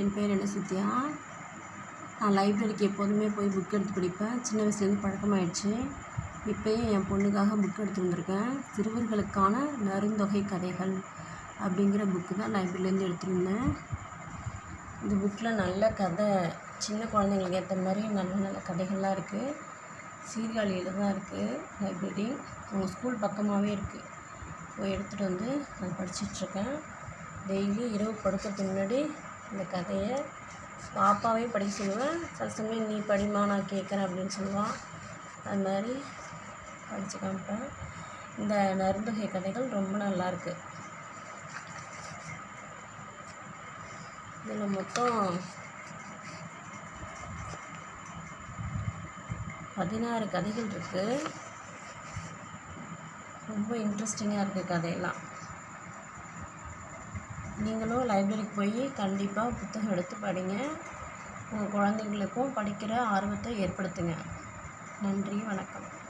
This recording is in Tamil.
என் பேர் என்ன சித்தியா? நான் லைப்ரரிக்கு எப்போதுமே போய் புக் எடுத்து படிப்பேன். சின்ன வயசுலேருந்து பழக்கமாயிடுச்சு. இப்போயும் என் பொண்ணுக்காக புக் எடுத்து வந்திருக்கேன். சிறுவர்களுக்கான நருந்தொகை கதைகள் அப்படிங்கிற புக்கு தான் லைப்ரரியிலேருந்து எடுத்துருந்தேன் இந்த புக்கில் நல்ல கதை சின்ன குழந்தைங்களுக்கு ஏற்ற மாதிரி நல்ல நல்ல கதைகள்லாம் இருக்குது சீர்காழியில் தான் இருக்குது லைப்ரரி. உங்கள் ஸ்கூல் பக்கமாகவே இருக்குது போய் எடுத்துகிட்டு வந்து நான் படிச்சிட்ருக்கேன் டெய்லி இரவு படுக்கிறதுக்கு முன்னாடி இந்த கதையை பாப்பாவே படிக்க சொல்லுவேன். சில சமயம் நீ படிமா நான் கேட்குறேன் அப்படின்னு சொல்லுவான். அது மாதிரி படித்து காமிப்பேன். இந்த நருந்தொகை கதைகள் ரொம்ப நல்லாயிருக்கு இதில் மொத்தம் பதினாறு கதைகள் இருக்குது ரொம்ப இன்ட்ரெஸ்டிங்காக இருக்குது கதையெல்லாம். நீங்களும் லைப்ரரிக்கு போய் கண்டிப்பாக புத்தகம் எடுத்து படிங்க. உங்கள் குழந்தைங்களுக்கும் படிக்கிற ஆர்வத்தை ஏற்படுத்துங்க. நன்றி வணக்கம்.